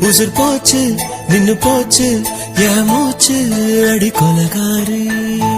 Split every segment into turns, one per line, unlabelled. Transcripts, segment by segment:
உசுர் போச்சு நின்னு போச்சு என் மூச்சு அடி கொலகாரே.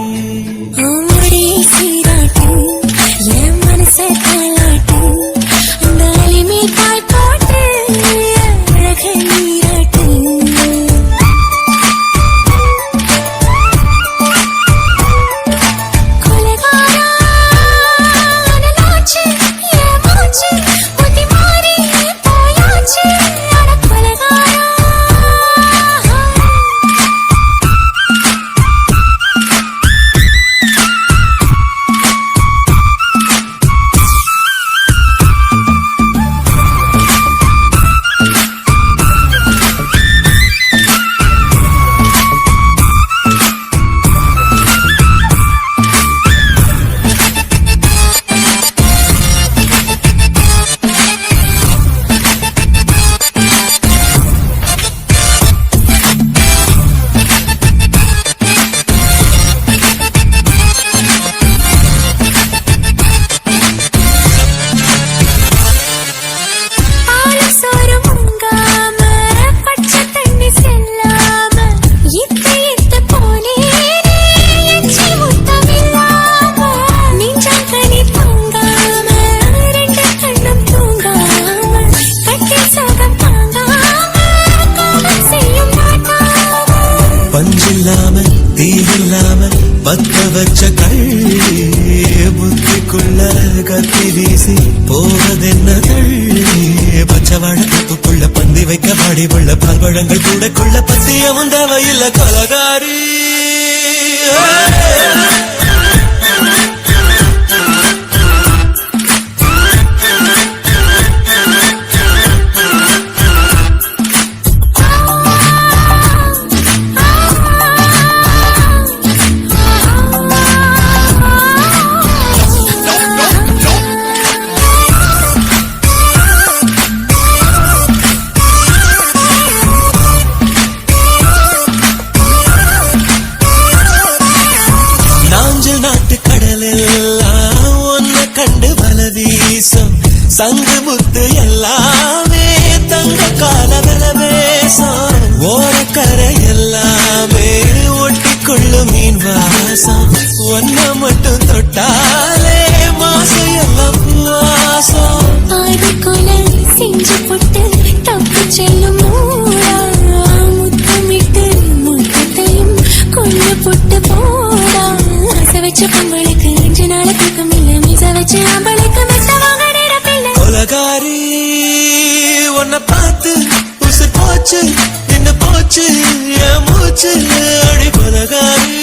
மீன் வாசம் ஒன்ன மட்டும் தொட்டாலே மாசம் எல்லாம் வாசம்
ஆதி கொலை செஞ்சு போட்டு தப்பு செல்லும் மூடா முத்தமிட்டு முத்தத்தையும் கொண்டு போட்டு போடா. ஆசை வச்ச பொங்கலுக்கு அஞ்சு நாள் தூக்கம் இல்ல மிச வச்ச ஆம்பளுக்கு மெத்த வாங்க நேரப்பில்லை
கொலகாரி உன்னை பார்த்து உசு போச்சு என்ன போச்சு என் மூச்சு அடி கொலகாரி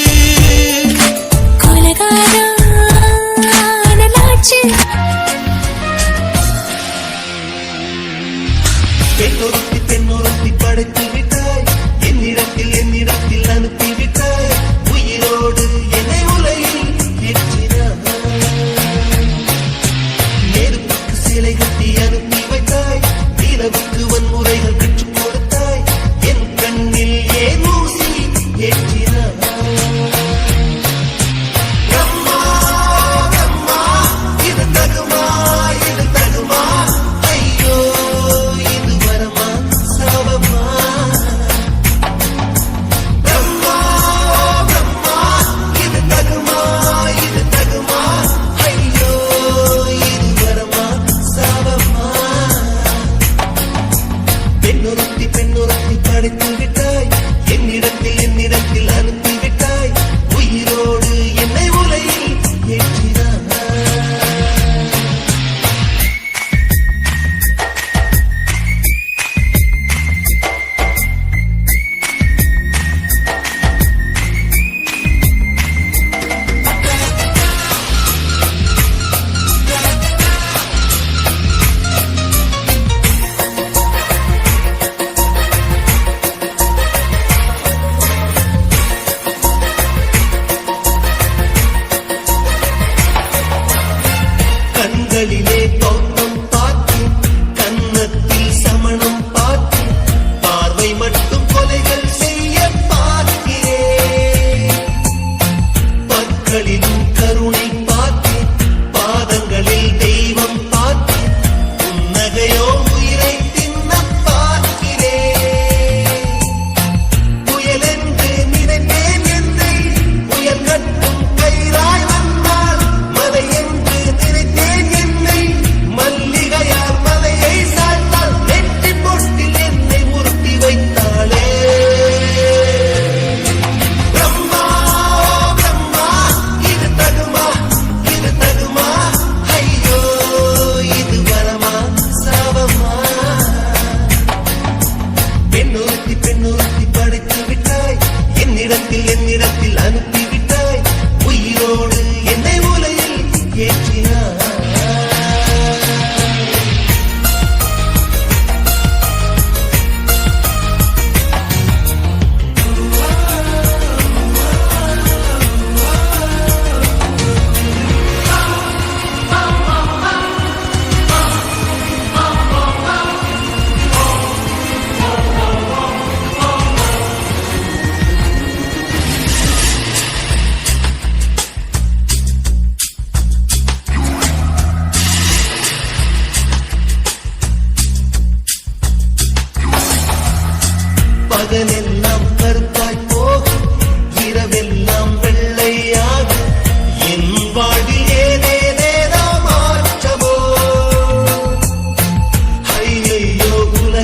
que los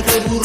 তবু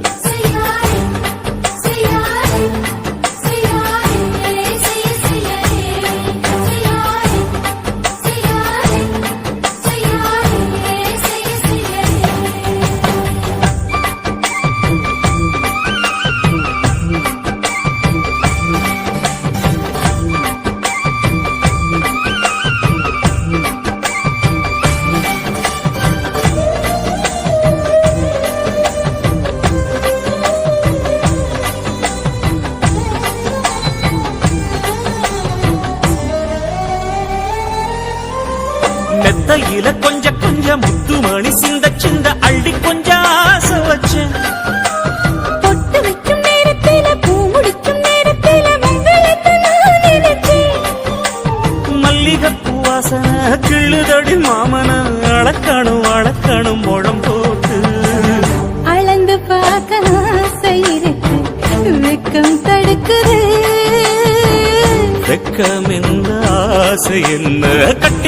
கொஞ்சம் முத்துமணி சிந்த சிந்த அள்ளி கொஞ்சம் ஆசை வச்சேன்.
பொட்டு வைக்கும் நேரத்தில பூ முடிக்கும் நேரத்தில மல்லிகப்பூ வாசனை கிள்ளுதடி மாமன அளக்கணும் அளக்கணும் முழம் போட்டு. அளந்து பார்க்க ஆசை இருக்கு வெக்கம் தடுக்குது. வெக்கம் என்ன
ஆசை என்ன?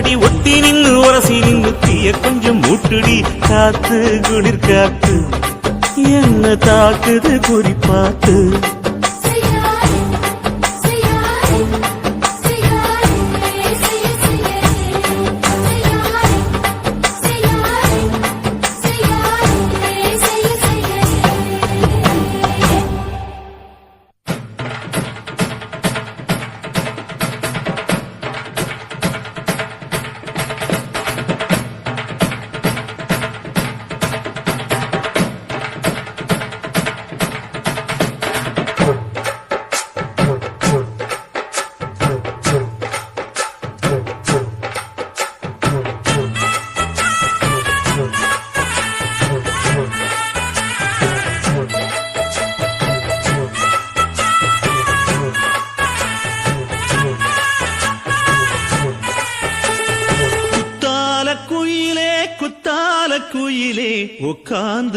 அடி ஒட்டி நின்னு உரசி நின்னு தீய கொஞ்சம் மூட்டுடி காத்து குளிர் காத்து. என்ன தாக்குது குறிப்பாத்து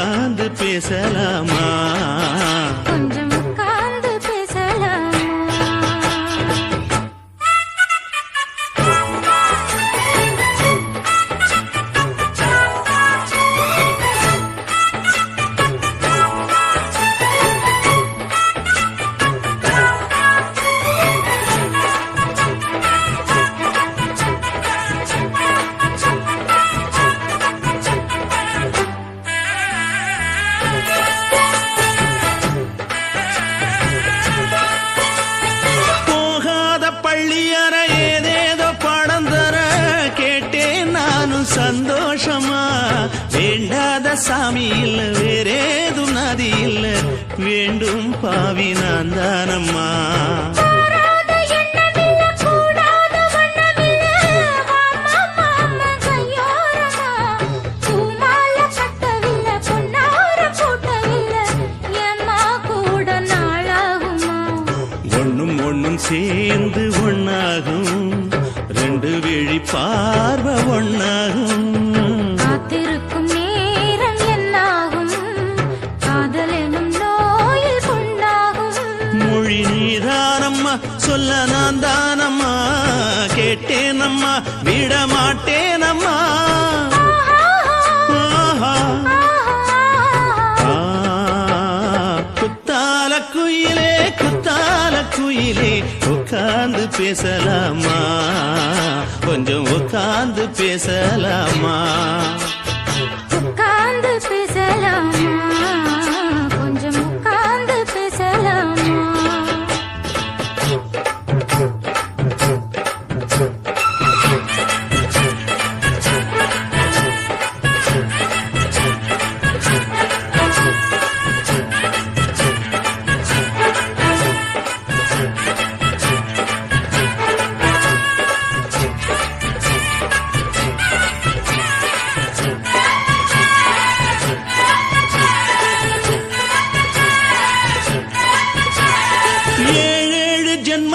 உட்கார்ந்து பேசலாமா?
கொஞ்சம் பேசலாமா?
கொஞ்சம் உட்கார்ந்து பேசலாமா?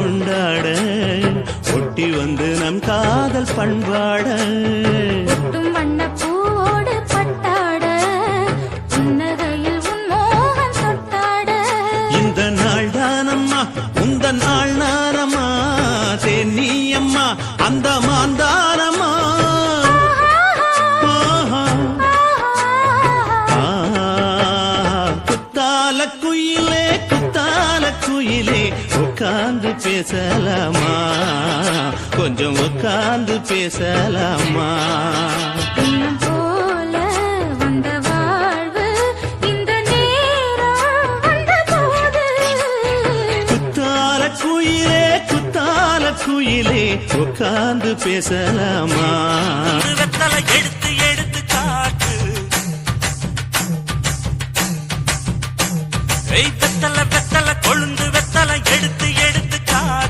கொண்டாட ஒட்டி வந்து நம் காதல் பண்பாட. குத்தால குயிலே உட்கார்ந்து பேசலாமா? வெத்தலை எடுத்து எடுத்து காட்டு. வெத்தலை வெத்தலை கொழுந்து வெத்தலை எடுத்து எடுத்து காட்டு.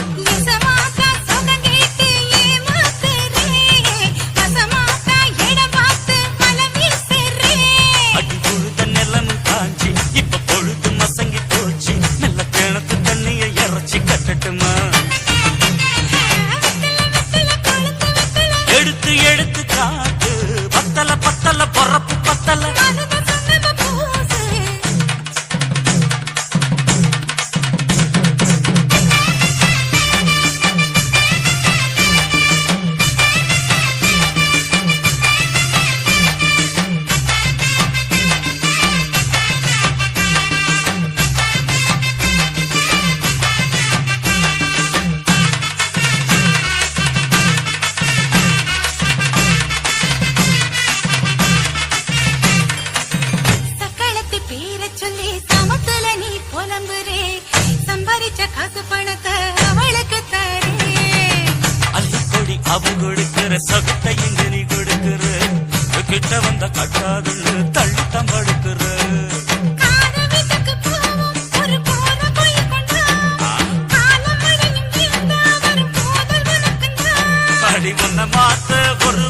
தலை. மிச்ச காசு பணத்தை அவளுக்கு தரே
அள்ளிக்கொடி அவன் கொடுக்கிற சகத்தை இங்கு நீ கொடுக்கிற? கிட்ட வந்த கட்டாதுன்னு தள்ளித்தான் ஒரு